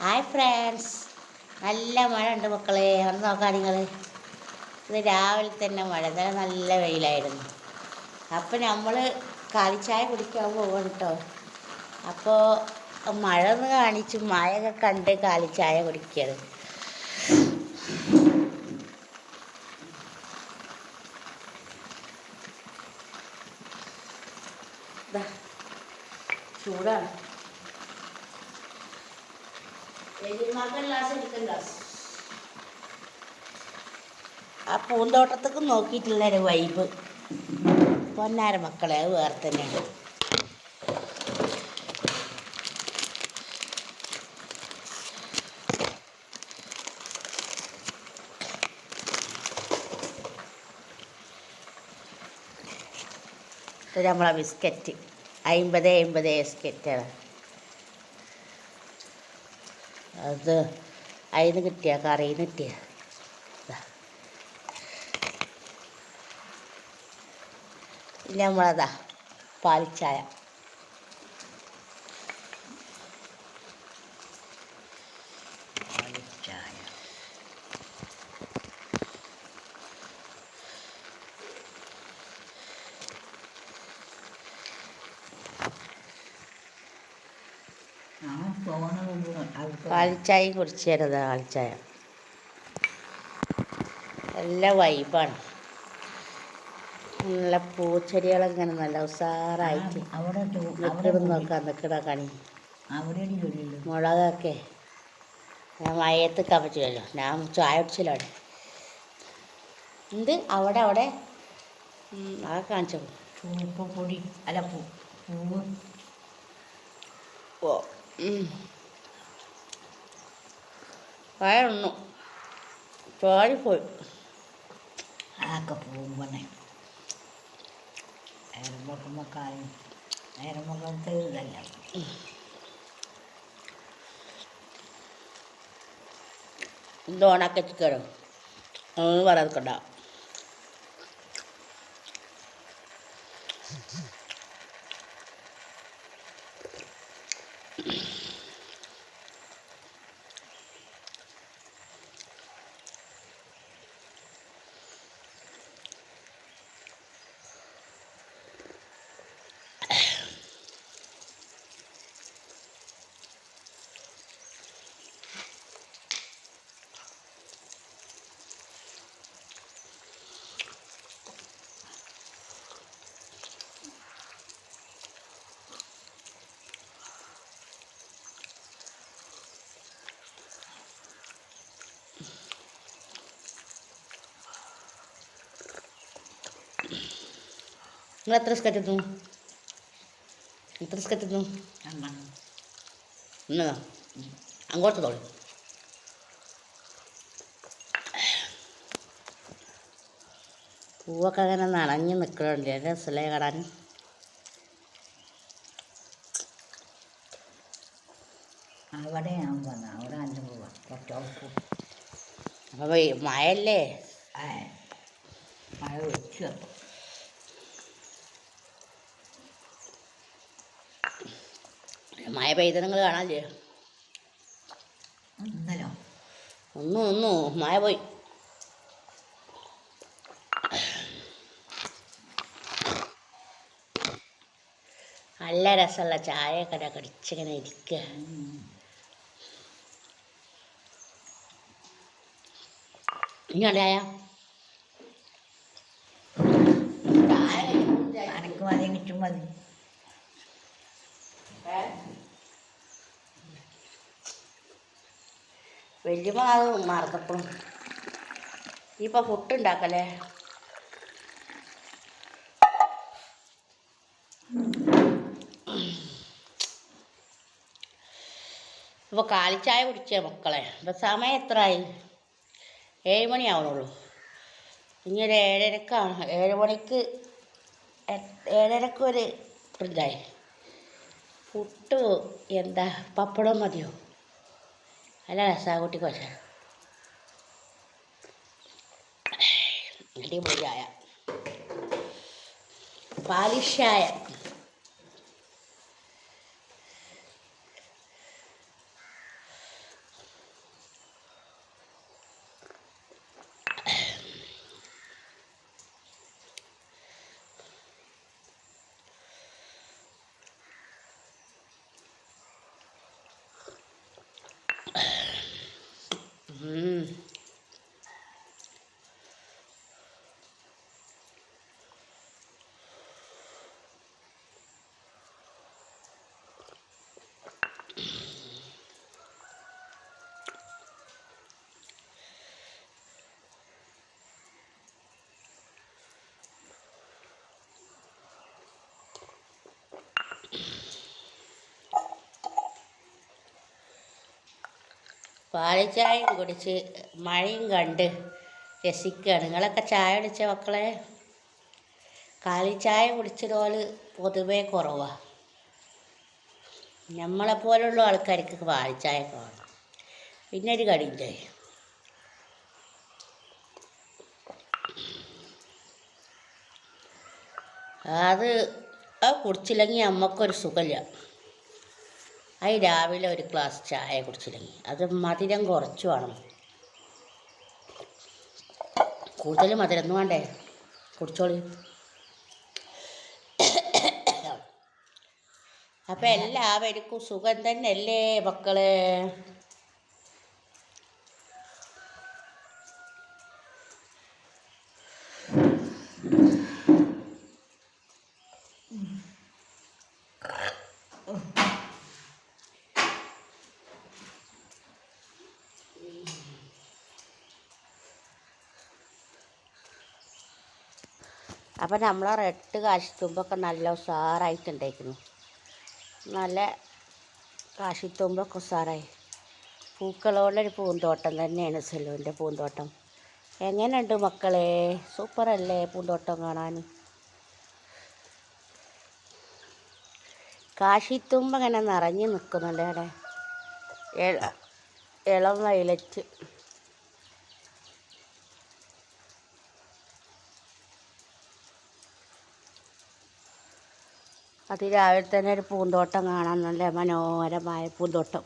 Hi friends നല്ല മഴ ഉണ്ട് മക്കളെ. വന്ന് നോക്കാം നിങ്ങൾ ഇത് രാവിലെ തന്നെ മഴ. ഇന്നലെ നല്ല വെയിലായിരുന്നു. അപ്പം നമ്മൾ കാലിച്ചായ കുടിക്കാൻ പോകണം കേട്ടോ അപ്പോൾ മഴ ഒന്ന് കാണിച്ച്. മഴയൊക്കെ കണ്ട് കാലിച്ചായ ആ പൂന്തോട്ടത്തേക്ക് നോക്കിയിട്ടുള്ള ഒരു വൈബ് പൊന്നാര മക്കളെ അത് വേറെ തന്നെയാണ്. നമ്മളെ ബിസ്ക്കറ്റ് അമ്പത് അമ്പത് ബിസ്ക്കറ്റാണ് അത് അതിന് കിട്ടിയ കറിയിൽ നിന്ന് കിട്ടിയ ഇനി നമ്മളതാ പാൽച്ചായ. പാൽച്ചായയും കുടിച്ചു തരുന്നത് പാൽച്ചായ. നല്ല വൈബാണ്. നല്ല പൂച്ചെടികളങ്ങനെ നല്ല അവിടെ നിൽക്കണം നോക്കാം നിൽക്കണ കണി. മുളകൊക്കെ. ഞാൻ മയത്ത് കപ്പച്ചില്ലല്ലോ ഞാൻ ചായ കുടിച്ചല്ലോ അവിടെ. എന്ത്? അവിടെ അവിടെ? ആ കാണിച്ചു. ചുവപ്പ് പൊടി. അല്ല പൂ ഓ. വയറൊന്നു പാടിപ്പോയി അതൊക്കെ പൂമ്പണേ നേരമ്പൊക്കുമ്പക്കായും നേരമ്പൊക്കത്തെ ഇതല്ല. ഇത് ഓണാക്കി ഒന്നും പറയാതിക്കണ്ട നിങ്ങൾ എത്ര സ്കറ്റ് തിന്നു എത്ര സ്കറ്റ് ഇന്നതാ അങ്ങോട്ട് തോളി പൂവൊക്കെ അങ്ങനെ നനഞ്ഞ് നിൽക്കണുണ്ട് രസമല്ലേ കാണാൻ? അവിടെ ഞാൻ വന്ന അവിടെ പൂവ കുറച്ച് അപ്പോൾ മഴയല്ലേ മഴ വെച്ചു അപ്പം മഴ പെയ്ത നിങ്ങൾ കാണാല്ലേ? ഒന്നു ഒന്നും മഴ പോയി. നല്ല രസമുള്ള ചായയൊക്കെ കടിച്ചിങ്ങനെ ഇരിക്കുക ഇങ്ങോട്ടായ മതി കിട്ടും മതി. വലിയമ്മ അത് മറന്നപ്പം. ഇപ്പം ഫുഡ് ഉണ്ടാക്കല്ലേ? ഇപ്പോൾ കാലിച്ചായ കുടിച്ച മക്കളെ. ഇപ്പം സമയം എത്രയായി ഏഴ് മണിയാവണുള്ളൂ ഇനി ഒരു ഏഴരക്കാണ്. ഏഴ് മണിക്ക് ഏഴരക്കൊരു ഫ്രിഡ്ജായി പുട്ട് എന്താ? പപ്പടം മതിയോ? അല്ല രസാകുട്ടി കൊച്ച അടിപൊളിയായ പാലിഷായ 嗯。പാലിച്ചായം കുടിച്ച് മഴയും കണ്ട് രസിക്കുകയാണ് നിങ്ങളൊക്കെ ചായ കുടിച്ച മക്കളെ? കാലിച്ചായ കുടിച്ചതുപോലെ പൊതുവേ കുറവാണ് നമ്മളെപ്പോലുള്ള ആൾക്കാർക്ക് പാലിച്ചായ കാണും പിന്നെ ഒരു കടിയും ചായ അത് അത് കുടിച്ചില്ലെങ്കിൽ നമുക്കൊരു സുഖമില്ല. അത് രാവിലെ ഒരു ഗ്ലാസ് ചായ കുടിച്ചില്ലെങ്കിൽ അത് മധുരം കുറച്ച് വേണം. കൂടുതൽ മധുരം ഒന്നും വേണ്ടേ? കുടിച്ചോളി. അപ്പം എല്ലാവർക്കും സുഖം തന്നെയല്ലേ മക്കളെ? അപ്പം നമ്മൾ റെട്ട് കാശിത്തുമ്പൊക്കെ നല്ല ഉഷാറായിട്ടുണ്ടായിരുന്നു നല്ല കാശിത്തുമ്പൊക്കെ ഉഷാറായി പൂക്കളോടൊരു പൂന്തോട്ടം തന്നെയാണ് സെലുവിന്റെ പൂന്തോട്ടം. എങ്ങനെയുണ്ട് മക്കളെ? സൂപ്പറല്ലേ പൂന്തോട്ടം കാണാൻ? കാശിത്തുമ്പ് ഇങ്ങനെ നിറഞ്ഞു നിൽക്കുന്നുണ്ട് അവിടെ. ഇളം വയലറ്റ്. അതിരാവിലെ തന്നെ ഒരു പൂന്തോട്ടം കാണാൻ നല്ല മനോഹരമായ പൂന്തോട്ടം.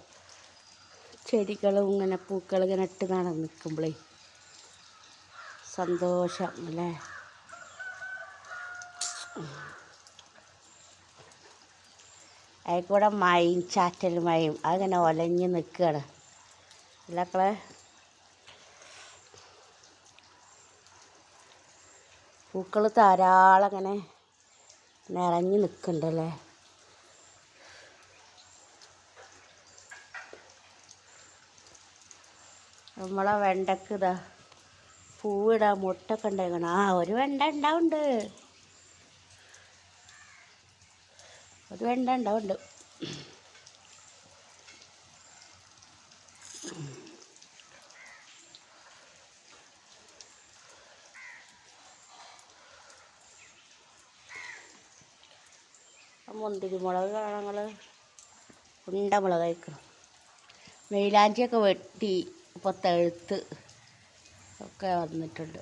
ചെടികളും ഇങ്ങനെ പൂക്കൾ ഇങ്ങനെ ഇട്ട് കാണാൻ നിൽക്കുമ്പോഴേ സന്തോഷം അല്ലേ? അതിൽക്കൂടെ കൂടെ മയും ചാറ്റൽ മയും അതിങ്ങനെ ഒലഞ്ഞ് നിൽക്കുകയാണ് ഇല്ലക്കളെ പൂക്കൾ ധാരാളം ഇങ്ങനെ നിറഞ്ഞു നിൽക്കുന്നുണ്ടല്ലേ നമ്മളെ വെണ്ടക്ക് ഇതാ പൂവിടാ മുട്ടൊക്കെ ഉണ്ടായിക്കണം. ആ ഒരു വെണ്ട ഉണ്ടാവുണ്ട്. ഒരു വെണ്ട ഉണ്ടാവുന്നുണ്ട് മുന്തിരി മുളക് ഞങ്ങൾ ഉണ്ട മുളക് കഴിക്കണം മെയിലാഞ്ചിയൊക്കെ വെട്ടി ഇപ്പോൾ തെഴുത്ത് ഒക്കെ വന്നിട്ടുണ്ട്.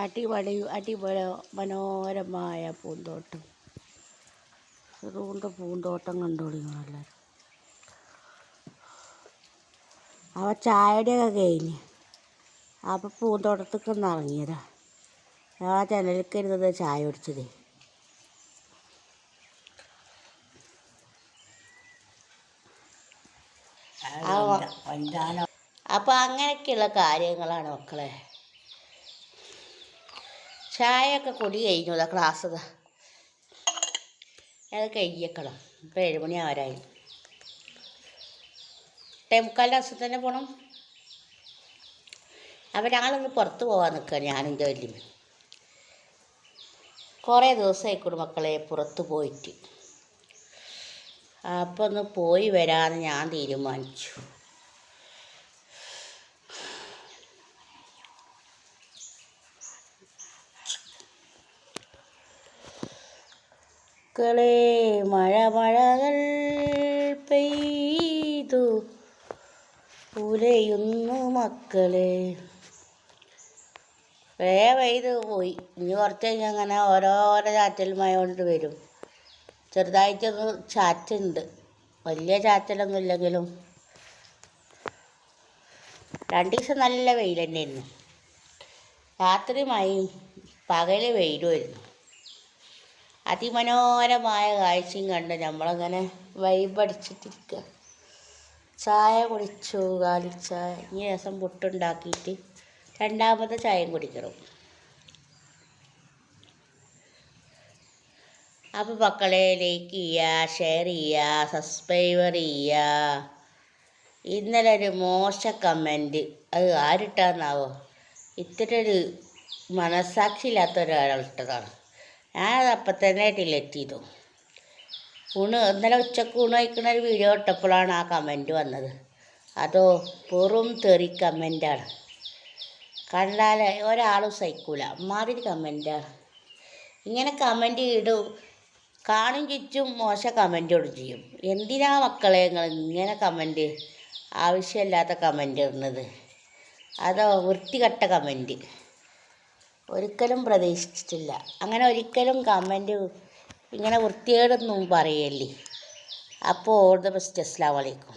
അടിപൊളി അടിപൊളി മനോഹരമായ പൂന്തോട്ടം. അതുകൊണ്ട് പൂന്തോട്ടം കണ്ടുപിടിക്കണം എല്ലാവരും അവ ചായയുടെയൊക്കെ കഴിഞ്ഞ്. അപ്പോൾ പൂന്തോട്ടത്തേക്ക് ഒന്ന് ഇറങ്ങിയതാ. ആ ജനലിലേക്ക് ഇരുന്നത് ചായ കുടിച്ചത്. അപ്പോൾ അങ്ങനെയൊക്കെയുള്ള കാര്യങ്ങളാണ് മക്കളെ. ചായയൊക്കെ കുടി കഴിഞ്ഞു അതാ ക്ലാസ് അത് കഴിയക്കണം. ഇപ്പോൾ ഏഴുമണി ആരായി ടേമുക്കാലിന്റെ അസുഖം തന്നെ പോകണം അപ്പോൾ ഞങ്ങളൊന്ന് പുറത്ത് പോകാൻ നിൽക്കുക ഞാനും എന്റെ വലിയ കുറേ ദിവസമായിക്കൂടെ മക്കളെ പുറത്ത് പോയിട്ട്. അപ്പോൾ ഒന്ന് പോയി വരാമെന്ന് ഞാൻ തീരുമാനിച്ചു. മക്കളെ മഴ മഴകൾ പെയ്തു. പുലയുന്നു മക്കളെ. വേ പെയ്ത് പോയി. ഇനി കുറച്ച് കഴിഞ്ഞ് അങ്ങനെ ഓരോരോ ചാറ്റൽ മഴ കൊണ്ട് വരും. ചെറുതായിട്ടൊന്ന് ചാറ്റുണ്ട്. വലിയ ചാറ്റലൊന്നും ഇല്ലെങ്കിലും. രണ്ട് ദിവസം നല്ല വെയിൽ തന്നെയായിരുന്നു രാത്രി മഴയും വെയിലുമായിരുന്നു അതിമനോഹരമായ കാഴ്ചയും കണ്ട് നമ്മളങ്ങനെ വൈബടിച്ചിട്ടിരിക്കുക ചായ കുടിച്ചു ചായ ഈ രസം പുട്ടുണ്ടാക്കിയിട്ട് രണ്ടാമത്തെ ചായയും കുടിക്കണം. അപ്പോൾ മക്കളെ ലൈക്ക് ചെയ്യുക ഷെയർ ചെയ്യുക സബ്സ്ക്രൈബർ ചെയ്യുക. ഇന്നലെ ഒരു മോശ കമന്റ് അത് ആരിട്ടാന്നാവോ? ഇത്ര ഒരു മനസ്സാക്ഷിയില്ലാത്ത ഒരാളിട്ടതാണ് ഞാനത് അപ്പം തന്നെ ഡിലീറ്റ് ചെയ്തു. ഊണ് ഇന്നലെ ഉച്ചയ്ക്ക് ഊണ് കഴിക്കുന്ന ഒരു വീഡിയോ ഇട്ടപ്പോഴാണ് ആ കമന്റ് വന്നത്. അതോ വെറും തെറി കമന്റാണ് കണ്ടാൽ ഒരാളും സഹിക്കൂല. അമ്മാതിരി കമന്റാണ് ഇങ്ങനെ കമന്റ് ഇടും. കാണും ചുറ്റും മോശം കമന്റ് ഇടും ചെയ്യും. എന്തിനാ മക്കളെ നിങ്ങൾ ഇങ്ങനെ കമന്റ് ആവശ്യമില്ലാത്ത കമന്റ് ഇടുന്നത്. അതോ വൃത്തികെട്ട കമന്റ് ഒരിക്കലും പ്രതീക്ഷിച്ചിട്ടില്ല. അങ്ങനെ ഒരിക്കലും കമന്റ് ഇങ്ങനെ വൃത്തികേടൊന്നും പറയല്ലേ. അപ്പോൾ ഓൾ ദ ബെസ്റ്റ് അസ്സാം വലൈക്കും